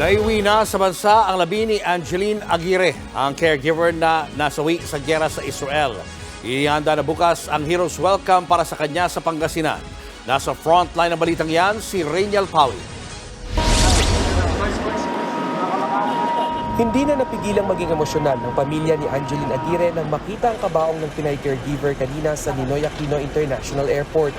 Naiwi na sa bansa ang labi ni Angeline Aguirre, ang caregiver na nasawi sa gyera sa Israel. Ihanda na bukas ang Heroes Welcome para sa kanya sa Pangasinan. Nasa frontline ng balitang yan, si Rainiel Pawi. Hindi na napigilang maging emosyonal ng pamilya ni Angeline Aguirre nang makita ang kabaong ng Pinay caregiver kanina sa Ninoy Aquino International Airport.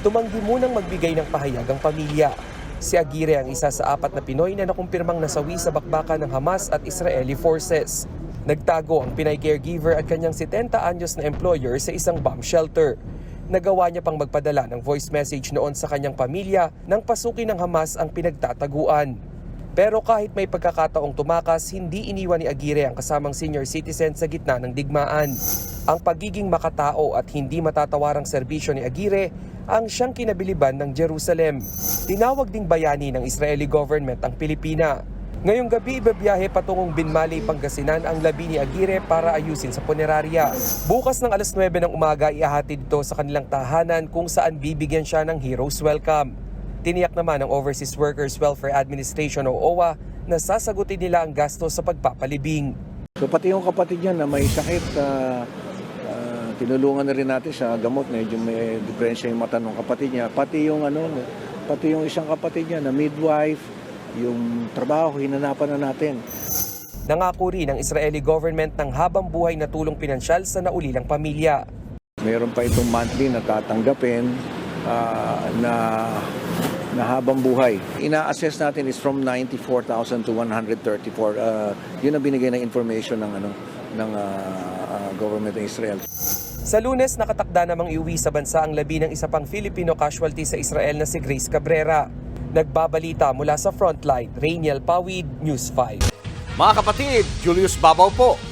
Tumanggi munang magbigay ng pahayag ang pamilya. Si Aguirre ang isa sa apat na Pinoy na nakumpirmang nasawi sa bakbakan ng Hamas at Israeli forces. Nagtago ang Pinay caregiver at kanyang 70 anyos na employer sa isang bomb shelter. Nagawa niya pang magpadala ng voice message noon sa kanyang pamilya nang pasukin ng Hamas ang pinagtataguan. Pero kahit may pagkakataong tumakas, hindi iniwan ni Aguirre ang kasamang senior citizen sa gitna ng digmaan. Ang pagiging makatao at hindi matatawarang serbisyo ni Aguirre ang siyang kinabiliban ng Jerusalem. Tinawag ding bayani ng Israeli government ang Pilipina. Ngayong gabi, ibabiyahe patungong Binmali, Pangasinan ang labi ni Aguirre para ayusin sa punerarya. Bukas ng alas 9 ng umaga, iahatid ito sa kanilang tahanan kung saan bibigyan siya ng Heroes Welcome. Tiniyak naman ng Overseas Workers Welfare Administration o OWA na sasagutin nila ang gasto sa pagpapalibing. So pati yung kapatid niya na may sakit, ah, ah, tinulungan na rin natin sa gamot. Medyo may diferensya yung mata ng kapatid niya. Pati yung ano, pati yung isang kapatid niya na midwife, yung trabaho, hinanapan na natin. Nangako rin ng Israeli government ng habang buhay na tulong pinansyal sa naulilang pamilya. Meron pa itong monthly na tatanggapin ah, na na habang buhay. Ina-assess natin is from 94,000 to 134. Ah, yun ang binigay na information ng ano ng ah, ah, government ng Israel. Sa lunes, nakatakda namang iuwi sa bansa ang labi ng isa pang Filipino casualty sa Israel na si Grace Cabrera. Nagbabalita mula sa frontline, Rainiel Pawid, News 5. Mga kapatid, Julius Babaw po.